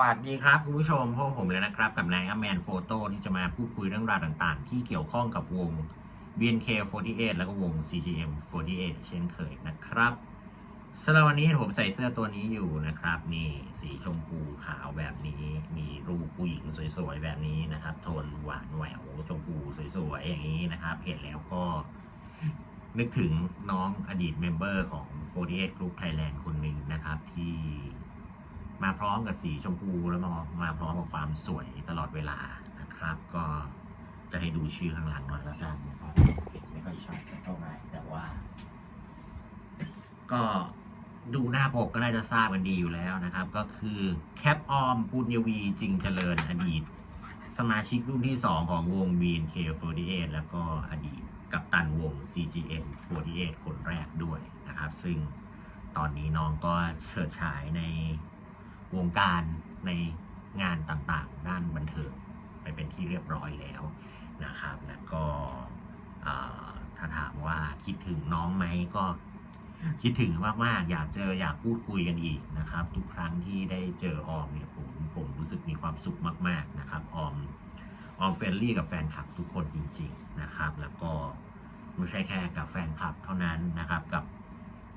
วัสดีครับคุณผู้ชมพวกผมเลยนะครับ กับนายอแมนโฟโต้ที่จะมาพูดคุยเรื่องราวต่างๆ ที่เกี่ยวข้องกับวง BNK48 แล้วก็วง CGM48 เช่นเคยนะครับสำหรับวันนี้ผมใส่เสื้อตัวนี้อยู่นะครับ นี่สีชมพูขาวแบบนี้ มีรูปผู้หญิงสวยๆแบบนี้นะครับ โทนหวานแหววชมพูสวยๆอย่างนี้นะครับ เห็นแล้วก็ นึกถึงน้องอดีตเมมเบอร์ของ48 Group Thailand คนหนึ่งนะครับที่ มาพร้อมกับสีชมพูแล้วมามาพร้อมกับความสวยตลอดเวลานะครับ ก็จะให้ดูชื่อข้างหลังหน่อยแล้วกันนะครับเห็นไม่ค่อยชัดสักเท่าไหร่แต่ว่า ก็ดูหน้าปกก็น่าจะทราบกันดีอยู่แล้วนะครับ ก็คือแคปออมปุญยวีจริงเจริญอดีต สมาชิกรุ่นที่ 2 ของวง BNK48 แล้วก็อดีตกัปตันวง CGM48 คนแรกด้วยนะครับ ซึ่งตอนนี้น้องก็เฉิดฉายใน วงการในงานต่างๆ ด้านบันเทิงไปเป็นที่เรียบร้อยแล้วนะครับ แล้วก็ถ้าถามว่าคิดถึงน้องไหมก็คิดถึงมากๆ อยากเจออยากพูดคุยกันอีกนะครับ ทุกครั้งที่ได้เจอออมเนี่ยผมผมรู้สึกมีความสุขมาก ๆนะครับออมออมเฟรนลี่กับแฟนคลับทุกคนจริง ๆนะครับ แล้วก็ไม่ใช่แค่กับแฟนคลับเท่านั้นนะครับกับ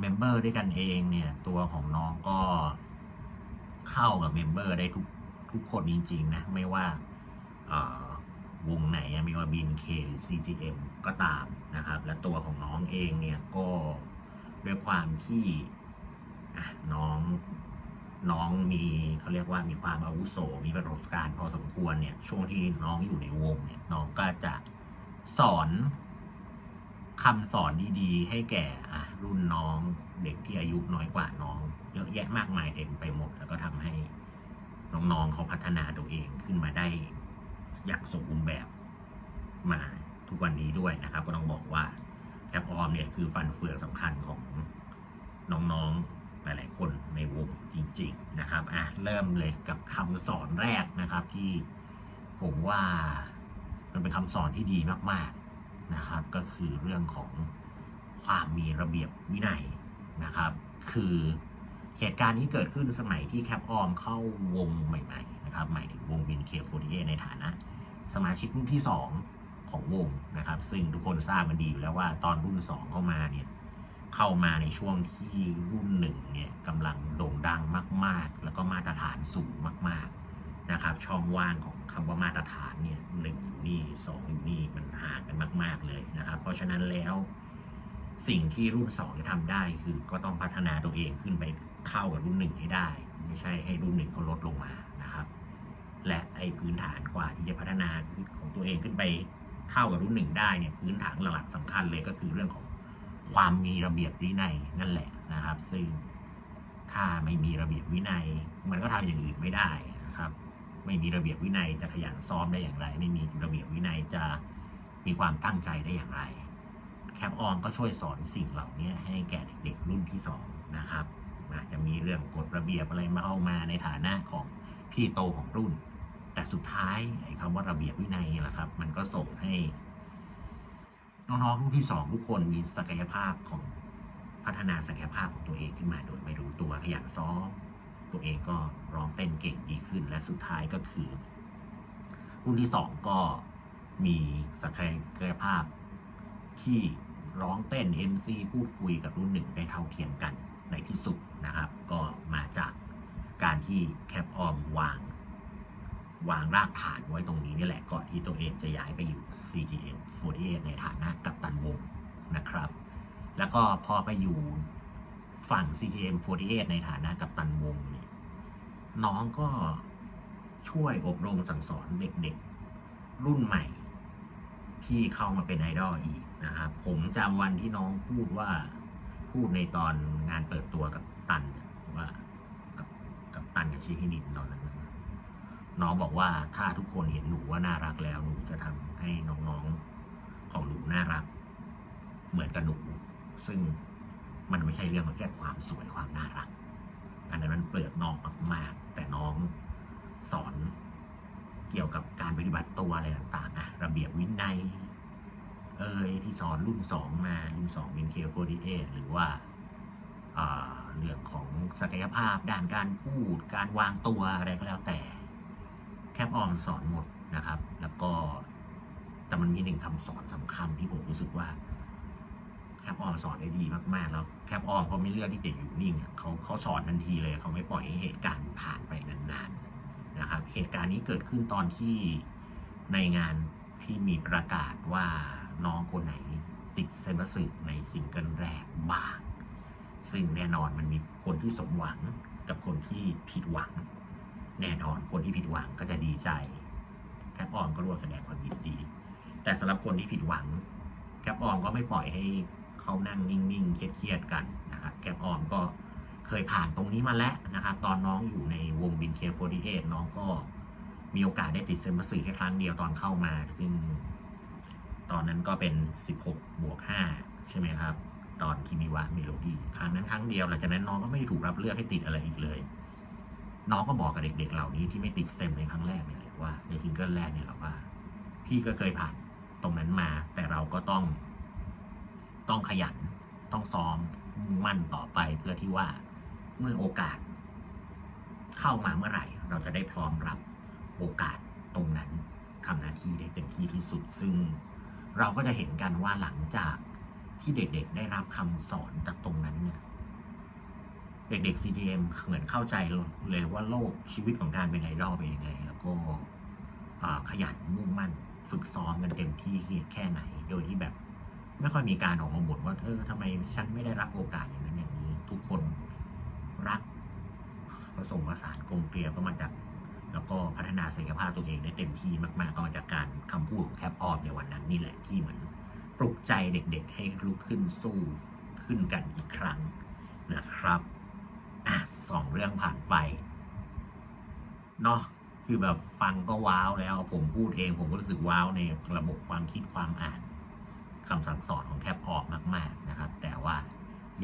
เมมเบอร์ด้วยกันเองเนี่ยตัวของน้องก็ เข้ากับเมมเบอร์ได้ทุกทุกคนจริง ๆ นะ ไม่ว่าวงไหนไม่ว่า BNK หรือ CGM ก็ตามนะครับ และตัวของน้องเองเนี่ยก็ด้วยความที่น้องน้องมีเขาเรียกว่ามีความอาวุโสมีประสบการณ์พอสมควรเนี่ยช่วงที่น้องอยู่ในวงเนี่ยน้องก็จะสอนคำสอนดีๆ ให้แก่ รุ่นน้องเด็กที่อายุน้อยกว่าน้อง เยอะแยะมากมายเต็มไปหมด แล้วก็ทำให้น้องๆเขาพัฒนาตัวเองขึ้นมาได้อย่างสมบูรณ์แบบมาทุกวันนี้ด้วยนะครับ ก็ต้องบอกว่าแคปออมเนี่ยคือฟันเฟืองสำคัญของน้องๆหลายๆคนในวงจริง ๆนะครับอะเริ่มเลยกับคำสอนแรกนะครับที่ผมว่ามันเป็นคำสอนที่ดีมากๆนะครับ ก็คือเรื่องของ ความมีระเบียบวินัยนะครับ คือเหตุการณ์นี้เกิดขึ้นสมัยที่แคปออมเข้าวงใหม่ๆนะครับหมายถึงวง BNK48 ในฐานะ สมาชิกรุ่นที่ 2 ของวงนะครับ ซึ่งทุกคนทราบมันดีอยู่แล้วว่าตอนรุ่น 2 เข้ามาเนี่ยเข้ามาในช่วงที่รุ่นหนึ่งเนี่ยกำลังโด่งดังมาก ๆ แล้วก็มาตรฐานสูงมาก ๆนะครับ ช่องว่างของคำว่ามาตรฐานเนี่ยหนึ่งอยู่นี่สองอยู่นี่มันห่างกันมาก ๆเลยนะครับ เพราะฉะนั้นแล้ว สิ่งที่รุ่น2จะทำได้คือก็ต้องพัฒนาตัวเองขึ้นไปเท่ากับรุ่นหนึ่งให้ได้ ไม่ใช่ให้รุ่นหนึ่งเขาลดลงมานะครับ และไอ้พื้นฐานกว่าที่จะพัฒนาของตัวเองขึ้นไปเท่ากับรุ่นหนึ่งได้เนี่ยพื้นฐานหลักๆสำคัญเลยก็คือเรื่องของความมีระเบียบวินัยนั่นแหละนะครับ ซึ่งถ้าไม่มีระเบียบวินัย มันก็ทำอย่างอื่นไม่ได้นะครับ ไม่มีระเบียบวินัยจะขยันซ้อมได้อย่างไร ไม่มีระเบียบวินัยจะมีความตั้งใจได้อย่างไร แคปออนก็ช่วยสอนสิ่งเหล่านี้ให้แก่เด็กๆรุ่นที่สองนะครับอาจจะมีเรื่องกฎระเบียบอะไรมาเข้ามาในฐานะของพี่โตของรุ่น แต่สุดท้ายไอ้คำว่าระเบียบวินัยนี่แหละครับ มันก็ส่งให้น้องๆรุ่นที่สองทุกคนมีศักยภาพของพัฒนาศักยภาพของตัวเองขึ้นมาโดยไม่รู้ตัวขยันซ้อมตัวเองก็ร้องเต้นเก่งดีขึ้น และสุดท้ายก็คือ รุ่นที่สองก็มีศักยภาพที่ ร้องเต้น MC พูดคุยกับรุ่นหนึ่งได้เท่าเทียมกันในที่สุดนะครับ ก็มาจากการที่แคปออมวาง วางรากฐานไว้ตรงนี้นี่แหละก่อนที่ตัวเองจะย้ายไปอยู่ CGM 48ในฐานะกัปตันวงนะครับ แล้วก็พอไปอยู่ฝั่ง CGM 48ในฐานะกัปตันวงเนี่ยน้องก็ช่วยอบรมสั่งสอนเด็กๆรุ่นใหม่ ที่เข้ามาเป็นไอดอลอีกนะครับผมจำวันที่น้องพูดว่าพูดในตอนงานเปิดตัวกับตันว่ากับกับตันกับชิฮินินตอนนั้นน้องบอกว่าถ้าทุกคนเห็นหนูว่าน่ารักแล้วหนูจะทำให้น้องๆของหนูน่ารัก เหมือนกับหนู ซึ่งมันไม่ใช่เรื่องของแค่ความสวยความน่ารัก อันนั้นมันเปลือกนอกมากๆแต่น้องสอน เกี่ยวกับการปฏิบัติตัวอะไรต่างๆอะระเบียบวินัยเอยที่สอนรุ่นสองมารุ่นสองเป็น K48 หรือว่าอ่าเรื่องของศักยภาพด้านการพูด การวางตัวอะไรก็แล้วแต่ แคปออมสอนหมดนะครับ แล้วก็แต่มันมีหนึ่งคำสอนสำคัญที่ผมรู้สึกว่าแคปออมสอนได้ดีมากๆ แล้วแคปออมเขาไม่เลือกที่จะอยู่นิ่งเขาเขาสอนทันทีเลยเขาไม่ปล่อยให้เหตุการณ์ผ่านไปนานๆ นะครับ เหตุการณ์นี้เกิดขึ้นตอนที่ในงานที่มีประกาศว่าน้องคนไหนติดเซมบัสึในซิงเกิลแรกบ้างซึ่งแน่นอนมันมีคนที่สมหวังกับคนที่ผิดหวัง แน่นอนคนที่ผิดหวังก็จะดีใจแคปออมก็ร่วมแสดงความยินดี แต่สำหรับคนที่ผิดหวัง แคปออมก็ไม่ปล่อยให้เขานั่งนิ่งๆเครียดๆกันนะครับแคปออมก็ เคยผ่านตรงนี้มาแล้วนะครับ ตอนน้องอยู่ในวงบินเคฟ48น้องก็มีโอกาสได้ติดเซมบัสแค่ครั้งเดียวตอนเข้ามา ซึ่งตอนนั้นก็เป็น 16 บวก 5 ใช่ไหมครับ ตอนคิมิวะเมโลดี้ครั้งนั้นครั้งเดียวหลังจากนั้นน้องก็ไม่ได้ถูกรับเลือกให้ติดอะไรอีกเลย น้องก็บอกกับเด็กๆเหล่านี้ที่ไม่ติดเซมในครั้งแรกเนี่ยเลยว่าในซิงเกิลแรกเนี่ยแหละว่า พี่ก็เคยผ่านตรงนั้นมา แต่เราก็ต้องต้องขยันต้องซ้อมมั่นต่อไปเพื่อที่ว่า เมื่อโอกาส เข้ามาเมื่อไหร่ เราจะได้พร้อมรับโอกาสตรงนั้นทำหน้าที่ได้เต็มที่ที่สุด ซึ่งเราก็จะเห็นกันว่าหลังจากที่เด็กๆ ได้รับคำสอนจากตรงนั้นเนี่ยเด็กๆ CGM เหมือนเข้าใจเลยว่าโลกชีวิตของการเป็นไอดอลเป็นยังไง แล้วก็ขยันมุ่งมั่นฝึกซ้อมกันเต็มที่แค่ไหน โดยที่แบบ ไม่ค่อยมีการออกมาบ่นว่าเออทำไมฉันไม่ได้รับโอกาสอย่างนั้นอย่างนี้ ทุกคน ผสมผสานกลมเกลียวก็มาจากแล้วก็พัฒนาศักยภาพตัวเองได้เต็มที่มากๆก็มาจากการคำพูดของแคปออฟในวันนั้นนี่แหละที่เหมือนปลุกใจเด็กๆ ให้ลุกขึ้นสู้ขึ้นกันอีกครั้งนะครับอะสองเรื่องผ่านไปเนาะคือแบบฟังก็ว้าวแล้วผมพูดเองผมก็รู้สึกว้าวในระบบความคิดความอ่านคำสั่งสอนของแคปออกมาก ๆนะครับ แต่ว่า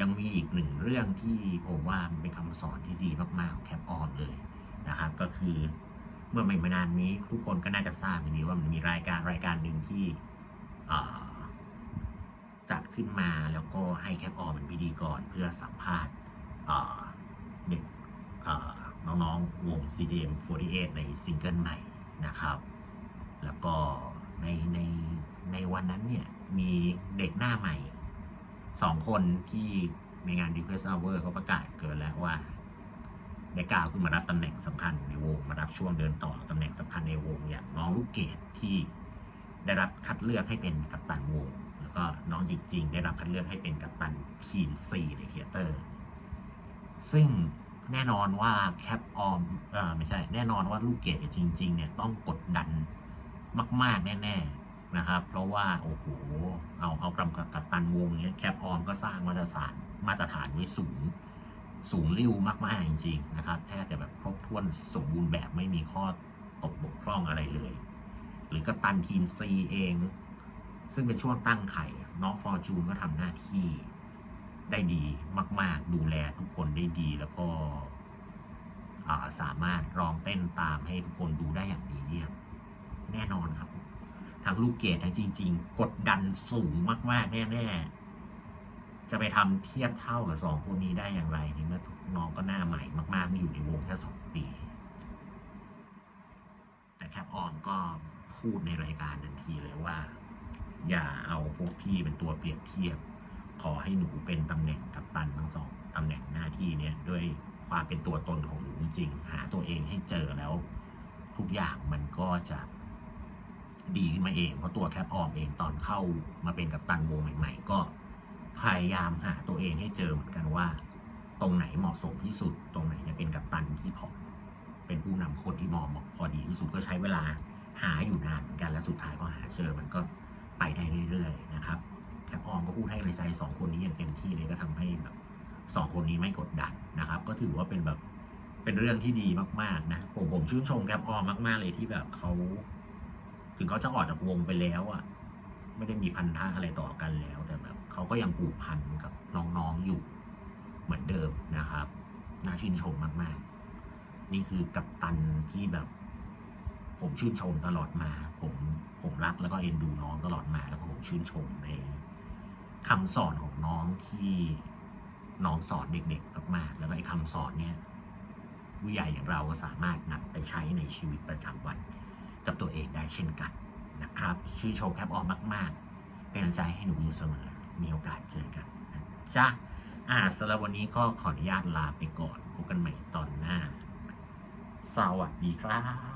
ยังมีอีกหนึ่งเรื่องที่ผมว่ามันเป็นคำสอนที่ดีมากๆของแคปออนเลยนะครับ ก็คือเมื่อไม่นานนี้ทุกคนก็น่าจะทราบดีว่ามันมีรายการรายการหนึ่งที่จัดขึ้นมาแล้วก็ให้แคปออนเป็นพิธีกรเพื่อสัมภาษณ์เด็กน้องๆวง CGM 48 ในซิงเกิลใหม่นะครับ แล้วก็ในในในวันนั้นเนี่ยมีเด็กหน้าใหม่ สองคนที่ในงาน Request Hour เขาประกาศเกิดแล้วว่าได้กล่าวขึ้นมารับตำแหน่งสำคัญในวงมารับช่วงเดินต่อตำแหน่งสำคัญในวงอย่างน้องลูกเกดที่ได้รับคัดเลือกให้เป็นกัปตันวง แล้วก็น้องจริงๆได้รับคัดเลือกให้เป็นกัปตันทีม C ในเทียเตอร์ ซึ่งแน่นอนว่าแคปออมเออไม่ใช่ แน่นอนว่าลูกเกดจริง ๆ เนี่ยต้องกดดันมาก ๆ แน่ ๆ นะครับ เพราะว่าโอ้โหเอาเอากำกับกับตันวงเนี้ยแคปออมก็สร้างมาตรฐานมาตรฐานไว้สูง สูงริ้วมากๆจริงๆนะครับแทบจะแบบครบถ้วนสมบูรณ์แบบไม่มีข้อตกบกพร่องอะไรเลย หรือกัปตันทีมซีเอง ซึ่งเป็นช่วงตั้งไข่น้องฟอร์จูนก็ทำหน้าที่ได้ดีมาก ๆ ดูแลทุกคนได้ดีแล้วก็สามารถร้องเต้นตามให้ทุกคนดูได้อย่างดีเยี่ยมแน่นอนครับ ทั้งลูกเกดทั้งจริง ๆ กดดันสูงมาก ๆ แน่ ๆ จะไปทำเทียบเท่ากับสองคนนี้ได้อย่างไรในเมื่อน้องก็หน้าใหม่มากๆไม่อยู่ในวงแค่สองปี แต่แคปออมก็พูดในรายการทันทีเลยว่า อย่าเอาพวกพี่เป็นตัวเปรียบเทียบ ขอให้หนูเป็นตำแหน่งกัปตันทั้งสองตำแหน่งหน้าที่เนี่ยด้วยความเป็นตัวตนของหนูจริงๆหาตัวเองให้เจอแล้ว ทุกอย่างมันก็จะ ดีขึ้นมาเอง เพราะตัวแคปออมเองตอนเข้ามาเป็นกัปตันวงใหม่ ๆ ก็พยายามหาตัวเองให้เจอเหมือนกันว่า ตรงไหนเหมาะสมที่สุด ตรงไหนเนี่ยเป็นกัปตันที่พอเป็นผู้นำคนที่มองพอดีที่สุดก็ใช้เวลาหาอยู่นานเหมือนกันและสุดท้ายพอหาเจอมันก็ไปได้เรื่อย ๆ นะครับแคปออมก็พูดให้ในใจสองคนนี้อย่างเต็มที่เลยก็ทำให้แบบสองคนนี้ไม่กดดันนะครับ ก็ถือว่าเป็นแบบเป็นเรื่องที่ดีมากๆนะผมผมชื่นชมแคปออมมาก ๆ เลยที่แบบเขา ถึงเขาจะออกจากวงไปแล้วอะ ไม่ได้มีพันธะอะไรต่อกันแล้ว แต่แบบเขาก็ยังผูกพันกับน้องๆอยู่เหมือนเดิมนะครับน่าชื่นชมมากๆ นี่คือกัปตันที่แบบ ผมชื่นชมตลอดมา ผมผมรักแล้วก็เอ็นดูน้องตลอดมาแล้วก็ผมชื่นชมในคำสอนของน้องที่น้องสอนเด็กๆมากๆแล้วก็ไอ้คำสอนเนี่ยผู้ใหญ่อย่างเราก็สามารถนำไปใช้ในชีวิตประจำวัน กับตัวเองได้เช่นกันนะครับชื่นชมแคปออมมากๆ เป็นกำลังใจให้หนูอยู่เสมอ มีโอกาสเจอกันนะจ๊ะอ่าสำหรับวันนี้ก็ขออนุญาตลาไปก่อนพบกันใหม่ตอนหน้า สวัสดีครับ